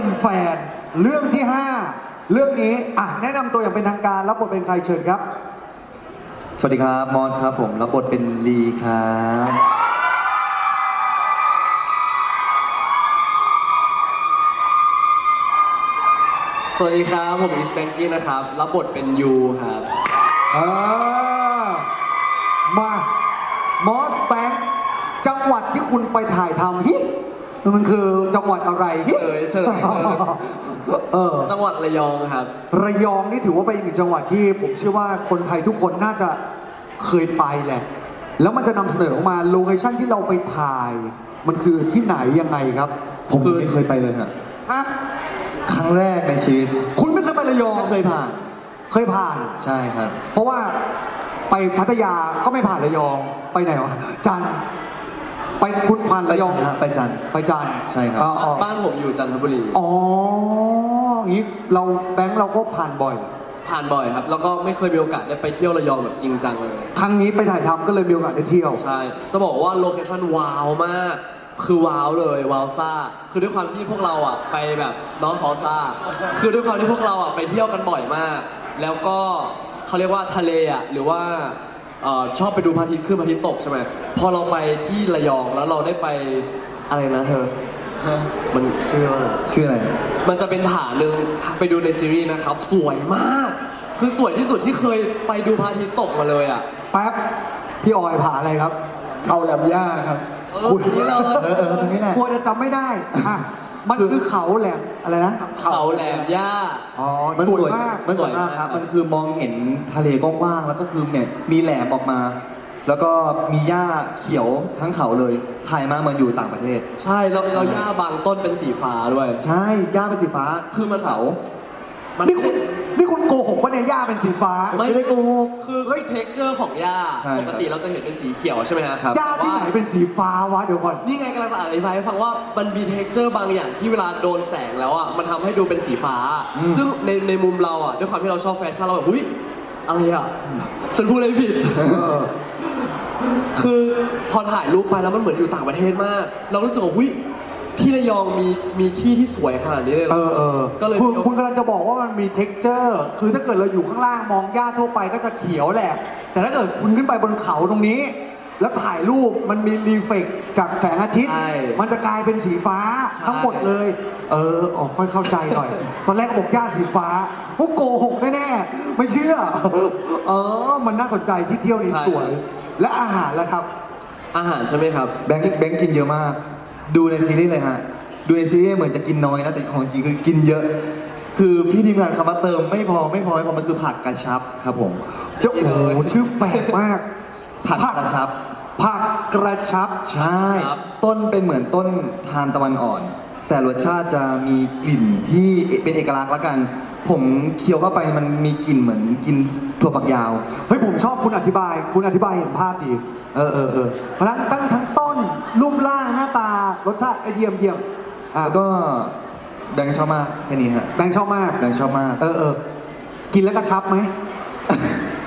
เป็นแฟน เรื่องที่ 5 เรื่องนี้อะแนะนำตัวอย่างเป็นทางการรับบทเป็นใครเชิญครับ สวัสดีครับ มอนครับผมรับบทเป็นลีครับ สวัสดีครับ ผมอิสแบงกี้นะครับ รับบทเป็นยูครับ เออมามอสแบงค์จังหวัดที่คุณไปถ่ายทำฮิ มันคือจังหวัดอะไรฮิเฉลยเฉลยเออจังหวัดระยองครับ ระยองนี่ถือว่าเป็นอีกหนึ่งจังหวัดที่ผมเชื่อว่าคนไทยทุกคนน่าจะเคยไปแหละ แล้วมันจะนำเสนอออกมาโลเคชั่นที่เราไปถ่าย มันคือที่ไหนยังไงครับ ผมคือไม่เคยไปเลยฮะฮะครั้งแรกในชีวิต คุณไม่เคยไประยองไม่เคยผ่าน เคยผ่านใช่ครับ เพราะว่าไปพัทยาก็ไม่ผ่านระยองไปไหนวะจันทร์ ไปคุณผ่านไประยองจันทร์ฮะไปจันทร์ ไปจันทร์ใช่ครับอ๋ออ๋อบ้านผมอยู่จันทบุรี อ๋ออย่างนี้เราแบงค์เราก็ผ่านบ่อย ผ่านบ่อยครับ แล้วก็ไม่เคยมีโอกาสได้ไปเที่ยวระยองแบบจริงจังเลย ครั้งนี้ไปถ่ายทำก็เลยมีโอกาสได้เที่ยว ใช่ จะบอกว่าโลเคชั่นว้าวมาก คือว้าวเลยว้าวซ่า คือด้วยความที่พวกเราอะไปแบบน้องฮอซ่า คือด้วยความที่พวกเราอะไปเที่ยวกันบ่อยมาก แล้วก็เขาเรียกว่าทะเลอะหรือว่า เอ่อชอบไปดูพระอาทิตย์ขึ้นพระอาทิตย์ตกใช่ไหมพอเราไปที่ระยองแล้วเราได้ไปอะไรนะเธอมันชื่อว่าอะไรชื่ออะไร มันจะเป็นผาหนึ่งไปดูในซีรีส์นะครับ สวยมาก คือสวยที่สุดที่เคยไปดูพระอาทิตย์ตกมาเลยอะ แป๊บ พี่ออยผ่าอะไรครับ เขาแหลมย่าครับเออคนนี้เลย เออเออตรงนี้แหละ กลัวจะจำไม่ได้อะ มันคือเขาแหลมอะไรนะเขาแหลมย่า อ๋อมันสสววยยมากมันสวยมากครับมันคือมองเห็นทะเลกว้างๆแล้วก็คือเนี่ยมีแหลมออกมา แล้วก็มีหญ้าเขียวทั้งเขาเลยถ่ายมาเหมือนอยู่ต่างประเทศ ใช่แล้วแล้วหญ้าบางต้นเป็นสีฟ้าด้วย ใช่หญ้าเป็นสีฟ้าคือมันเขา มันนี่คุณนี่คุณโกหกปะเนี่ยหญ้าเป็นสีฟ้าไม่ได้โกหก คือคือเท็กเจอร์ของหญ้าใช่ครับ ปกติเราจะเห็นเป็นสีเขียวใช่ไหมฮะครับหญ้าที่ไหนเป็นสีฟ้าวะเดี๋ยวก่อน นี่ไงกำลังจะอธิบายให้ฟังว่ามันมีเท็กเจอร์บางอย่างที่เวลาโดนแสงแล้วอะมันทำให้ดูเป็นสีฟ้าอืมซึ่งในในมุมเราอะด้วยความที่เราชอบแฟชั่นเราแบบหุ้ยอะไรอะฉันพูดอะไรผิด คือพอถ่ายรูปไปแล้วมันเหมือนอยู่ต่างประเทศมาก เรารู้สึกว่าหุ้ย ที่ระยองมีมีที่ที่สวยขนาดนี้เลยหร เออเออก็เลยคุณมีโอกาสคุณกำลังจะบอกว่ามันมี t e x t อร์คือถ้าเกิดเราอยู่ข้างล่างมองหญ้าทั่วไปก็จะเขียวแหละ แต่ถ้าเกิดคุณขึ้นไปบนเขาตรงนี้ แล้วถ่ายรูปมันมีรีเฟกจากแสงอาทิตย์ ใช่มันจะกลายเป็นสีฟ้าใช่ ทั้งหมดเลย เออออกค่อยเข้าใจหน่อย ตอนแรกก็บอกหญ้าสีฟ้าพวกโกหกแน่ๆไม่เชื่อ เออ มันน่าสนใจที่เที่ยวนี้สวย และอาหารล่ะครับ อาหารใช่ไหมครับ แบงค์แบงค์กินเยอะมาก ดูในซีรีส์เลยฮะ ดูในซีรีส์เหมือนจะกินน้อยนะแต่ของจริงคือกินเยอะ คือพี่ทีมงานคำว่าเติมไม่พอไม่พอไม่พอมันคือผักกระชับครับผมเดี๋ยวโอ้โหชื่อแปลกมาก ผักกระชับ ผักกระชับ ใช่ ครับ ต้นเป็นเหมือนต้นทานตะวันอ่อน แต่รสชาติจะมีกลิ่นที่เป็นเอกลักษณ์ละกัน ผมเคี้ยวเข้าไปมันมีกลิ่นเหมือนกินถั่วฝักยาว เฮ้ยผมชอบคุณอธิบาย คุณอธิบายเห็นภาพดี เออเออเออเพราะฉะนั้นตั้งทั้งต้น รูปร่างหน้าตารสชาติไอเยี่ยมเยี่ยมอะแล้วก็แบงค์ชอบมากแค่นี้ฮะแบงค์ชอบมาก แบงค์ชอบมากเออเออกินแล้วกระชับไหม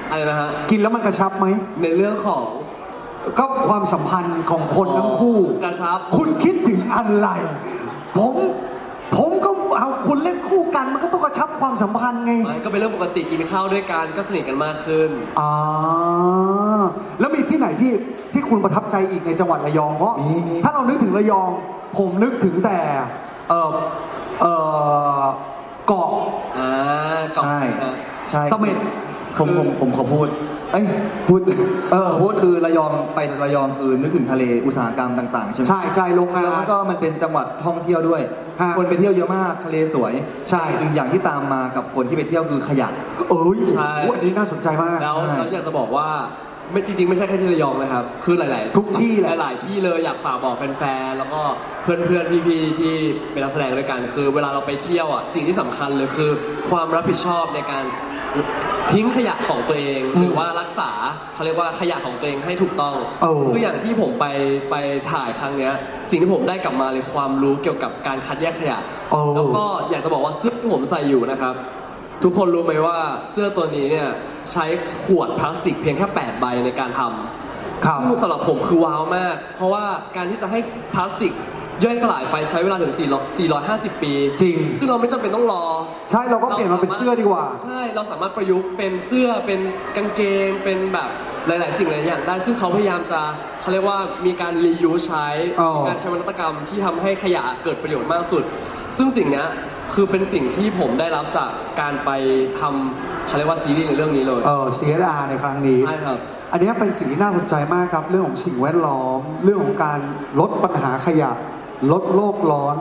อะไรนะฮะ กินแล้วมันกระชับไหม ในเรื่องของก็ความสัมพันธ์ของคนทั้งคู่ กระชับ คุณคิดถึงอะไร ผม ผมก็เอาคุณเล่นคู่กันมันก็ต้องก ระชับความสัมพันธ์ไง ไม่ก็เป็นเรื่องปกติกินข้าวด้วยกันก็สนิทกันมากขึ้นอ่าแล้วมีที่ไหนที่ที่คุณประทับใจอีกในจังหวัดระยองเพราะมีมี ถ้าเรานึกถึงระยอง ผมนึกถึงแต่เออเออเกาะ อ่าเกาะใช่นะฮะ ใช่เสม็ดผมผมผมขอพูด เอ้ยพูดเออ ขอพูดคือระยองไประยองคือนึกถึงทะเลอุตสาหกรรมต่าง ๆ ใช่ไหมใช่ใช่โรงงานแล้วมันก็มันเป็นจังหวัดท่องเที่ยวด้วย ฮะคนไปเที่ยวเยอะมากทะเลสวยใช่หนึ่งอย่างที่ตามมากับคนที่ไปเที่ยวคือขยะ เอ้ยใช่วันนี้น่าสนใจมาก แล้วใช่แล้วอยากจะบอกว่าไม่จริง ๆ ไม่ใช่แค่ที่ระยองนะครับ คือหลายๆทุกที่แหละ หลายๆที่เลยอยากฝากบอกแฟนๆแล้วก็เพื่อนๆพี่ๆที่เป็นนักแสดงด้วยกันคือ เวลาเราไปเที่ยวอะสิ่งที่สำคัญเลยคือ ความรับผิดชอบในการ ทิ้งขยะของตัวเองอืมหรือว่ารักษาเขาเรียกว่าขยะของตัวเองให้ถูกต้องเออคืออย่างที่ผมไปไปถ่ายครั้งเนี้ย สิ่งที่ผมได้กลับมาเลยความรู้เกี่ยวกับการคัดแยกขยะเออแล้วก็อยากจะบอกว่าเสื้อที่ผมใส่อยู่นะครับ ทุกคนรู้ไหมว่าเสื้อตัวนี้เนี่ยใช้ขวดพลาสติกเพียงแค่ 8 ใบในการทำ ครับ ซึ่งสำหรับผมคือว้าวมาก เพราะว่าการที่จะให้พลาสติก ย่อยสลายไปใช้เวลาถึง400 450 ปี จริง ซึ่งเราไม่จำเป็นต้องรอใช่เราก็เปลี่ยนมาเป็นเสื้อดีกว่า ใช่ เราสามารถประยุกต์เป็นเสื้อเป็นกางเกงเป็นแบบหลาย ๆ สิ่งหลายอย่างได้ ซึ่งเขาพยายามจะเขาเรียกว่ามีการรียูใช้อ๋อ มีการใช้นวัตกรรมที่ทำให้ขยะเกิดประโยชน์มากสุด ซึ่งสิ่งเนี้ยคือเป็นสิ่งที่ผมได้รับจากการไปทำเขาเรียกว่าซีรีส์ในเรื่องนี้เลย เออ CSR ในครั้งนี้ ใช่ครับ อันนี้เป็นสิ่งที่น่าสนใจมากครับ เรื่องของสิ่งแวดล้อม เรื่องของการลดปัญหาขยะ ลดโลกร้อน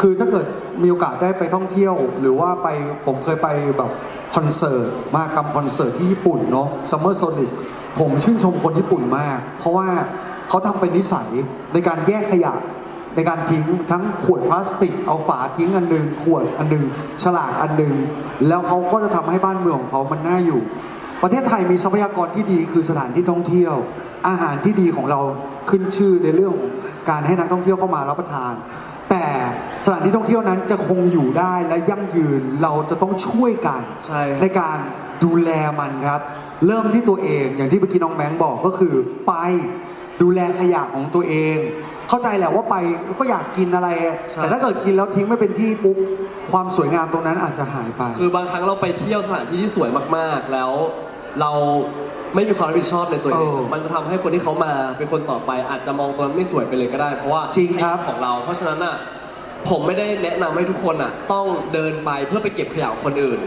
คือถ้าเกิดมีโอกาสได้ไปท่องเที่ยว หรือว่าไปผมเคยไปแบบคอนเสิร์ตมากรรมคอนเสิร์ตที่ญี่ปุ่นเนาะซัมเมอร์โซนิกผมชื่นชมคนญี่ปุ่นมาก เพราะว่าเขาทำเป็นนิสัยในการแยกขยะในการทิ้งทั้งขวดพลาสติก เอาฝาทิ้งอันหนึ่งขวดอันหนึ่งฉลากอันหนึ่งแล้วเขาก็จะทำให้บ้านเมืองของเขามันน่าอยู่ ประเทศไทยมีทรัพยากรที่ดีคือสถานที่ท่องเที่ยว อาหารที่ดีของเรา ขึ้นชื่อในเรื่องของการให้นักท่องเที่ยวเข้ามารับประทาน แต่สถานที่ท่องเที่ยวนั้นจะคงอยู่ได้และยั่งยืนเราจะต้องช่วยกันใช่ครับ ในการดูแลมันครับ เริ่มที่ตัวเองอย่างที่เมื่อกี้น้องแบงค์บอกก็คือ ไปดูแลขยะของตัวเอง เข้าใจแหละว่าไปก็อยากกินอะไร ใช่ แต่ถ้าเกิดกินแล้วทิ้งไม่เป็นที่ปุ๊บความสวยงามตรงนั้นอาจจะหายไป คือบางครั้งเราไปเที่ยวสถานที่ที่สวยมากๆ แล้วเรา ไม่มีความรับผิดชอบในตัวเอง เออมันจะทำให้คนที่เขามาเป็นคนต่อไปอาจจะมองตัวนั้นไม่สวยไปเลยก็ได้ เพราะว่าจริงครับขยะของเรา เพราะฉะนั้นอะผมไม่ได้แนะนำให้ทุกคนอะต้องเดินไปเพื่อไปเก็บขยะของคนอื่น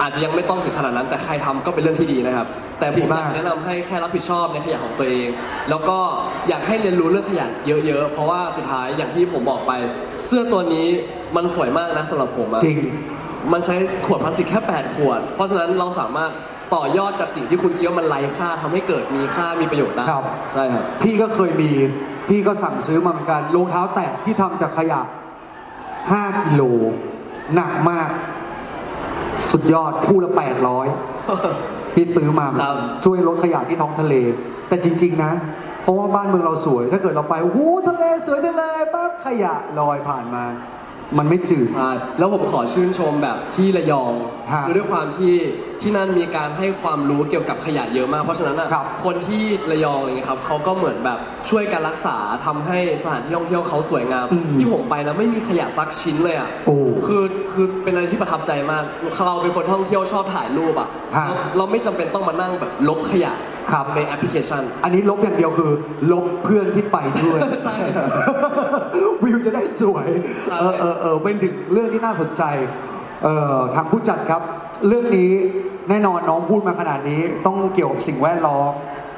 อาจจะยังไม่ต้องถึงขนาดนั้น แต่ใครทำก็เป็นเรื่องที่ดีนะครับ แต่ผมอยากแนะนำให้แค่รับผิดชอบในขยะของตัวเอง แล้วก็อยากให้เรียนรู้เรื่องขยะเยอะๆ เพราะว่าสุดท้ายอย่างที่ผมบอกไป เสื้อตัวนี้มันสวยมากนะสำหรับผมอะ จริง มันใช้ขวดพลาสติกแค่ 8 ขวด เพราะฉะนั้นเราสามารถ ต่อยอดจากสิ่งที่คุณคิดว่ามันไร้ค่าทำให้เกิดมีค่ามีประโยชน์ได้ครับ ใช่ครับ พี่ก็เคยมี พี่ก็สั่งซื้อมาเหมือนกันรองเท้าแตะที่ทำจากขยะ 5 กิโล หนักมาก สุดยอดคู่ละ 800 พี่ซื้อมาครับ ช่วยลดขยะที่ท้องทะเล แต่จริง ๆ นะ เพราะว่าบ้านเมืองเราสวย ถ้าเกิดเราไปโอ้โหทะเลสวยทะเลปั๊บขยะลอยผ่านมา มันไม่จืด ใช่แล้วผมขอชื่นชมแบบที่ระยองฮะคือด้วยความที่ ที่นั่นมีการให้ความรู้เกี่ยวกับขยะเยอะมาก เพราะฉะนั้นอะครับคนที่ระยองอะไรเงี้ยครับเขาก็เหมือนแบบช่วยการรักษาทำให้สถานที่ท่องเที่ยวเขาสวยงาม อืม ที่ผมไปนะไม่มีขยะสักชิ้นเลยอะ โอ้ คือคือเป็นอะไรที่ประทับใจมาก เราเป็นคนท่องเที่ยวชอบถ่ายรูปอะฮะ เราเราไม่จำเป็นต้องมานั่งแบบลบขยะครับในแอปพลิเคชัน อันนี้ลบอย่างเดียวคือ ลบเพื่อนที่ไปด้วย ใช่วิวจะได้สวย ใช่ เออเออเออเป็นถึงเรื่องที่น่าสนใจ เอ่อทางผู้จัดครับ เรื่องนี้แน่นอนน้องพูดมาขนาดนี้ ต้องเกี่ยวกับสิ่งแวดล้อม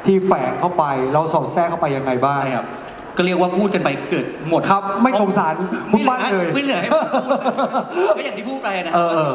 ที่แฝงเข้าไป เราสอดแทรกเข้าไปยังไงบ้าง ใช่ครับ ก็เรียกว่าพูดกันไปเกิดหมดครับ ไม่สงสารมุกไม่เหลืบ้านเลย ไม่เหลือให้ผมพูดเลยก็อย่างที่พูดไปนะ เออเออ